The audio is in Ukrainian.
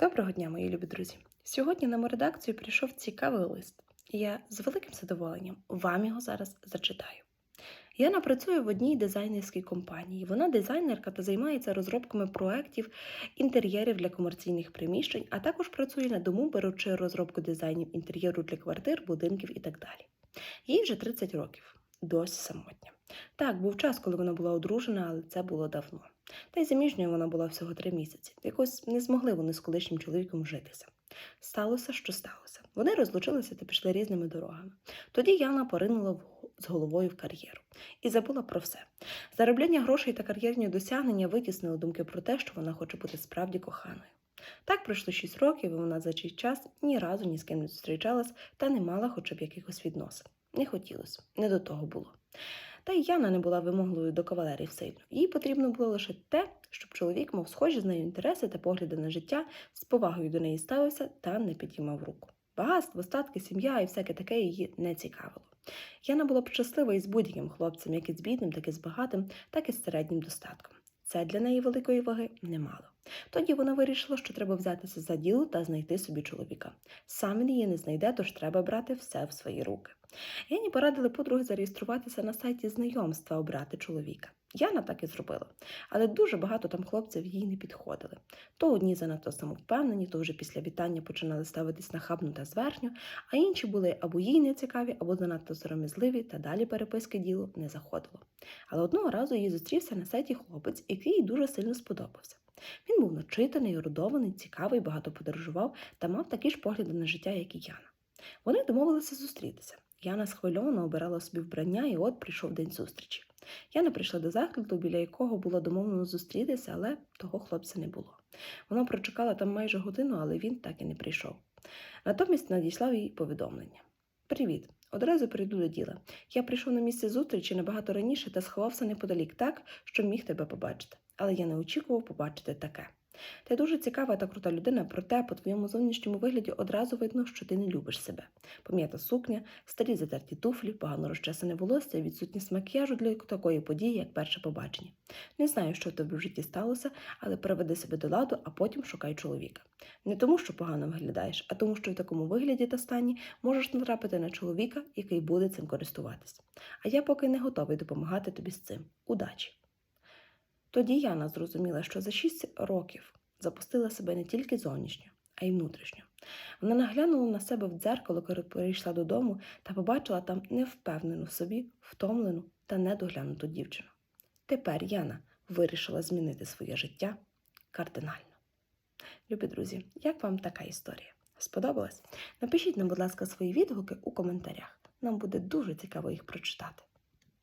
Доброго дня, мої любі друзі! Сьогодні на мою редакцію прийшов цікавий лист, і я з великим задоволенням вам його зараз зачитаю. Яна працює в одній дизайнерській компанії. Вона дизайнерка та займається розробками проєктів, інтер'єрів для комерційних приміщень, а також працює на дому, беручи розробку дизайнів інтер'єру для квартир, будинків і так далі. Їй вже 30 років, досі самотня. Так, був час, коли вона була одружена, але це було давно. Та й заміжньою вона була всього три місяці. Якось не змогли вони з колишнім чоловіком житися. Сталося, що сталося. Вони розлучилися та пішли різними дорогами. Тоді Яна поринула в- з головою в кар'єру і забула про все. Заробляння грошей та кар'єрні досягнення витіснили думки про те, що вона хоче бути справді коханою. Так пройшло шість років, і вона за цей час ні разу ні з ким не зустрічалась та не мала хоча б якихось відносин. Не хотілося, не до того було. Та й Яна не була вимогливою до кавалерів сильно. Їй потрібно було лише те, щоб чоловік мав схожі з нею інтереси та погляди на життя, з повагою до неї ставився та не підіймав руку. Багатство, статки, сім'я і всяке таке її не цікавило. Яна була б щаслива із будь-яким хлопцем, як із бідним, так і з багатим, так і з середнім достатком. Це для неї великої ваги не мало. Тоді вона вирішила, що треба взятися за діло та знайти собі чоловіка. Сам він її не знайде, тож треба брати все в свої руки. Яні порадили подруги зареєструватися на сайті знайомства обрати чоловіка. Яна так і зробила, але дуже багато там хлопців їй не підходили. То одні занадто самовпевнені, то вже після вітання починали ставитись нахабно та зверхньо, а інші були або їй нецікаві, або занадто сором'язливі, та далі переписки діло не заходило. Але одного разу їй зустрівся на сайті хлопець, який їй дуже сильно сподобався. Він був начитаний, ерудований, цікавий, багато подорожував та мав такі ж погляди на життя, як і Яна. Вони домовилися зустрітися. Яна схвильовано обирала собі вбрання, і от прийшов день зустрічі. Яна прийшла до закладу, біля якого було домовлено зустрітися, але того хлопця не було. Вона прочекала там майже годину, але він так і не прийшов. Натомість надіслав їй повідомлення: Привіт! Одразу прийду до діла. Я прийшов на місце зустрічі набагато раніше та сховався неподалік так, що міг тебе побачити. Але я не очікував побачити таке. Ти дуже цікава та крута людина, проте по твоєму зовнішньому вигляді одразу видно, що ти не любиш себе. Пом'ята сукня, старі затерті туфлі, погано розчесане волосся і відсутність макіяжу для такої події, як перше побачення. Не знаю, що тебе в житті сталося, але приведи себе до ладу, а потім шукай чоловіка. Не тому, що погано виглядаєш, а тому, що в такому вигляді та стані можеш натрапити на чоловіка, який буде цим користуватись. А я поки не готовий допомагати тобі з цим. Удачі! Тоді Яна зрозуміла, що за шість років запустила себе не тільки зовнішньо, а й внутрішньо. Вона наглянула на себе в дзеркало, коли прийшла додому, та побачила там невпевнену в собі, втомлену та недоглянуту дівчину. Тепер Яна вирішила змінити своє життя кардинально. Любі друзі, як вам така історія? Сподобалась? Напишіть нам, будь ласка, свої відгуки у коментарях. Нам буде дуже цікаво їх прочитати.